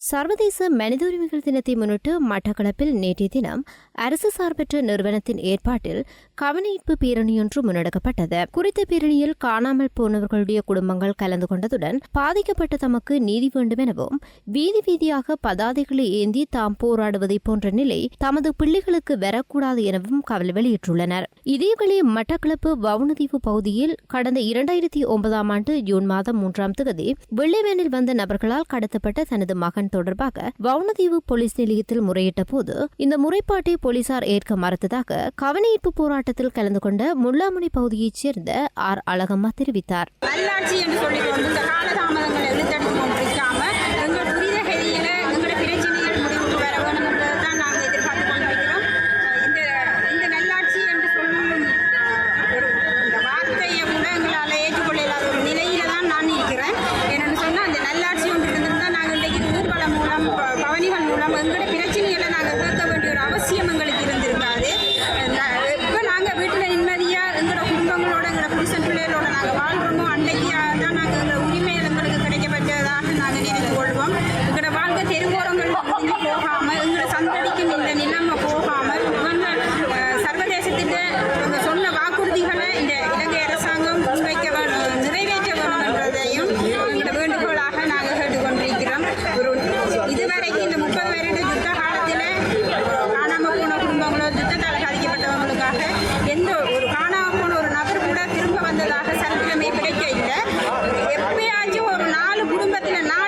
சர்வதேச மனித உரிமைகள் தினத்தை முன்னிட்டு மட்டக்களப்பில் நேற்றைய தினம் அரசு சார்பற்ற நிறுவனத்தின் ஏற்பாட்டில் கவனஈர்ப்பு பேரணியொன்று முன்னெடுக்கப்பட்டது. குறித்த பேரணியில் காணாமல் போனவர்களுடைய குடும்பங்கள் கலந்து கொண்டதுடன் பாதிக்கப்பட்ட தமக்கு நீதி வேண்டும் எனவும் வீதி வீதியாக பதாதைகளை ஏந்தி தாம் போராடுவதை போன்ற நிலை தமது பிள்ளைகளுக்கு வரக்கூடாது எனவும் கவலை வெளியிட்டுள்ளனர். இதேவேளை மட்டக்களப்பு வவுனதீவு பகுதியில் கடந்த இரண்டாயிரத்தி ஒன்பதாம் ஆண்டு ஜூன் மாதம் மூன்றாம் தேதி வெள்ளைவேனில் வந்த நபர்களால் கடத்தப்பட்ட தனது மகன் தொடர்பாக வவுனதீவு போலீஸ் நிலையத்தில் முறையிட்ட போது இந்த முறைப்பாட்டை போலீசார் ஏற்க மறுத்ததாக கவனஈர்ப்பு போராட்டத்தில் கலந்து கொண்ட முல்லாமணி பகுதியைச் சேர்ந்த ஆர் அழகம்மா தெரிவித்தார். நம்ம எங்களுடைய பிரச்சனைகளை நாங்கள் கேட்க வேண்டிய ஒரு அவசியம் எங்களுக்கு இருந்திருக்காது. இப்போ நாங்கள் வீட்டில் நிம்மதியாக எங்களோட குடும்பங்களோட எங்களோட புருஷன் பிள்ளைகளோட நாங்கள் வாழ்கிறோமோ அன்னைக்கு தான் நாங்கள் எங்களோட உரிமை எங்களுக்கு கிடைக்கப்பட்டதாக நாங்கள் நினைத்து கொள்வோம். எங்களோட வாழ்க்கை தெருவோரங்கள் போகாமல் எங்களை சந்தடிக்கும் இந்த நிலைமை குடும்பத்தில் நான்